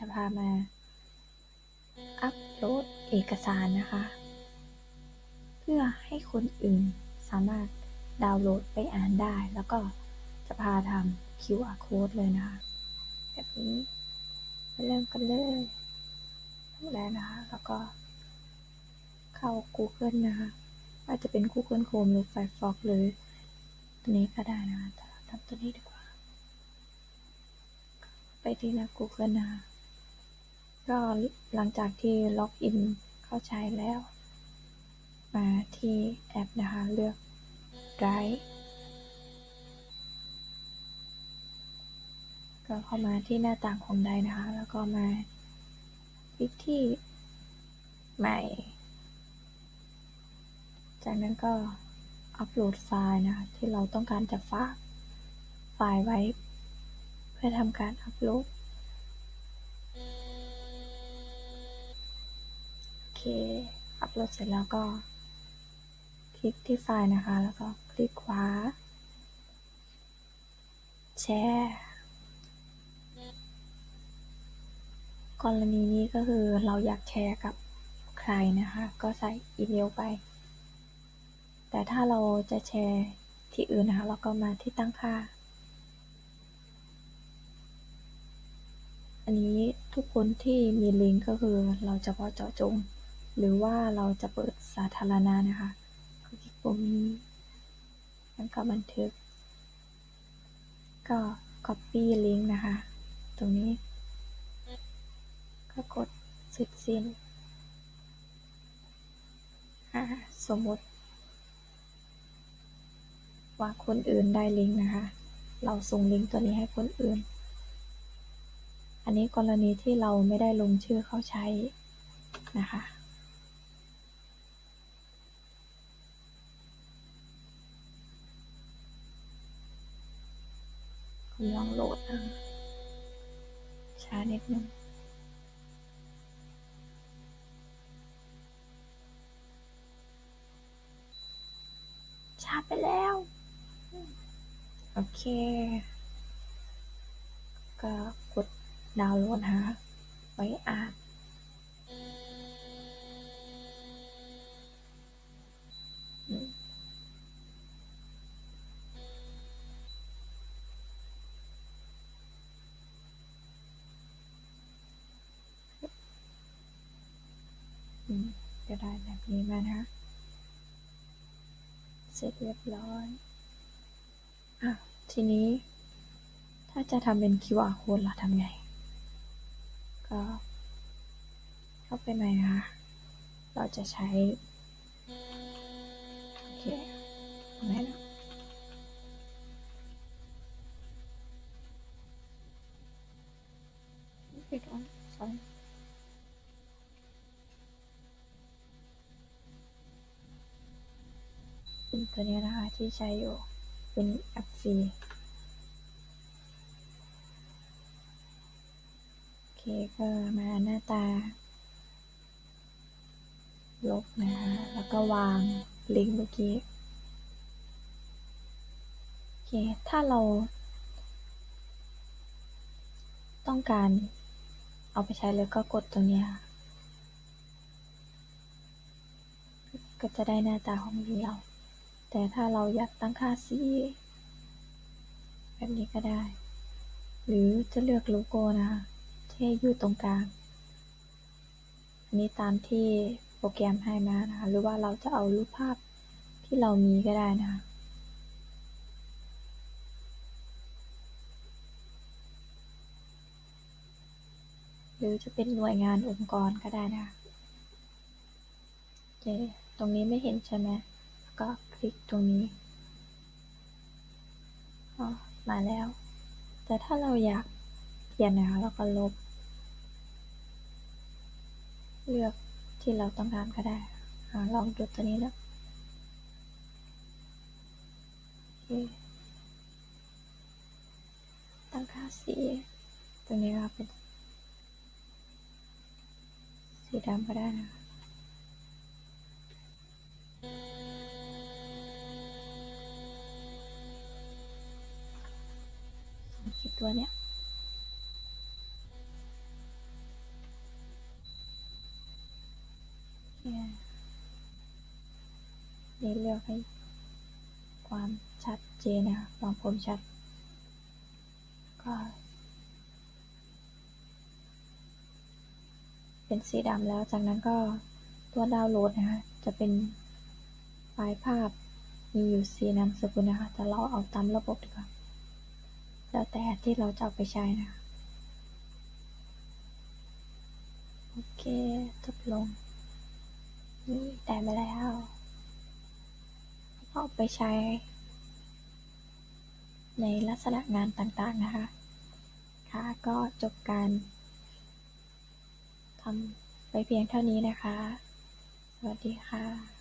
จะพามาอัปโหลดเอกสารนะคะ เพื่อให้คนอื่นสามารถดาวน์โหลดไปอ่านได้ แล้วก็จะพาทำ QR code เลยนะคะ แบบนี้ไปเริ่มกันเลยแล้วนะคะ แล้วก็เข้า Google นะคะอาจจะเป็น Google Chrome หรือ Firefox หรือตัวนี้ก็ได้นะคะทำตัวนี้ดีกว่า ไปที่หน้า Google นะคะ ก็หลังจากที่ล็อกอินเข้าใช้แล้ว มาที่แอปนะคะ เลือก Drive ก็เข้ามาที่หน้าต่างของ Drive นะคะ แล้วก็มาคลิกที่ใหม่ จากนั้นก็อัปโหลดไฟล์นะคะ ที่เราต้องการจะฝากไฟล์ไว้ เพื่อทำการอัปโหลด เค อัปโหลดเสร็จแล้วก็ คลิกที่ไฟล์นะคะ แล้วก็คลิกขวา แชร์ กรณีนี้ก็คือเราอยากแชร์กับใครนะคะ ก็ใส่อีเมลไป แต่ถ้าเราจะแชร์ที่อื่นนะคะ เราก็มาที่ตั้งค่า อันนี้ทุกคนที่มีลิงก์ก็คือเราเฉพาะเจาะจง หรือว่าเราจะเปิดสาธารณะนะคะก็คลิกปุ่มนี้ แล้วก็บันทึก ก็ copy ลิงก์นะคะ ตรงนี้ ก็กดเสร็จสิ้นสมมติ ว่าคนอื่นได้ลิงก์นะคะ เราส่งลิงก์ตัวนี้ให้คนอื่น อันนี้กรณีที่เราไม่ได้ลงชื่อเข้าใช้นะคะำลังโหลดนะช้านิดนึงช้าไปแล้ว โอเค ก็กดดาวน์โหลดฮะไว้อ่าน ก็ได้แบบนี้มานะคะ เสร็จเรียบร้อยอะทีนี้ ถ้าจะทำเป็น QR code ล่ะทำไง ก็เข้าไปใหม่นะคะ เราจะใช้ โอเคเอาไหมนะ Wait on sorry เป็นตัวนี้นะคะที่ใช้อยู่เป็นแอปฟรีโอเคก็มาหน้าตา ลบนะคะแล้วก็วางลิงก์เมื่อกี้โอเคถ้าเราต้องการเอาไปใช้เลยก็กดตรงนี้ก็จะได้หน้าตาของเรา แต่ถ้าเราอยากตั้งค่าสีแบบนี้ก็ได้ หรือจะเลือกโลโก้นะคะที่อยู่ตรงกลาง อันนี้ตามที่โปรแกรมให้มานะคะ หรือว่าเราจะเอารูปภาพที่เรามีก็ได้นะคะหรือจะเป็นหน่วยงานองค์กรก็ได้นะคะโอเค ตรงนี้ไม่เห็นใช่ไหมก็ คลิกตรงนี้อ๋อมาแล้ว แต่ถ้าเราอยากเปลี่ยนนะคะเราก็ลบ เลือกที่เราต้องการก็ได้อลองดูตัวนี้นะโอเคตั้งค่าสีตรงนี้ก็เป็นสีดำก็ได้นะคะ ตัวเนี้ยนี่เลือกให้ความชัดเจนนะคะความคมชัด ก็เป็นสีดำแล้ว จากนั้นก็ตัวดาวน์โหลดนะคะ จะเป็นไฟล์ภาพมีอยู่สีนามสกุลนะคะ แต่เราเอาตามระบบดีกว่า แล้วแต่ที่เราจะเอาไปใช้นะคะ โอเคจบลง นี่ได้มาแล้วเอาไปใช้ ในลักษณะงานต่างๆนะคะ ค่ะ ก็จบการทำไปเพียงเท่านี้นะคะ สวัสดีค่ะ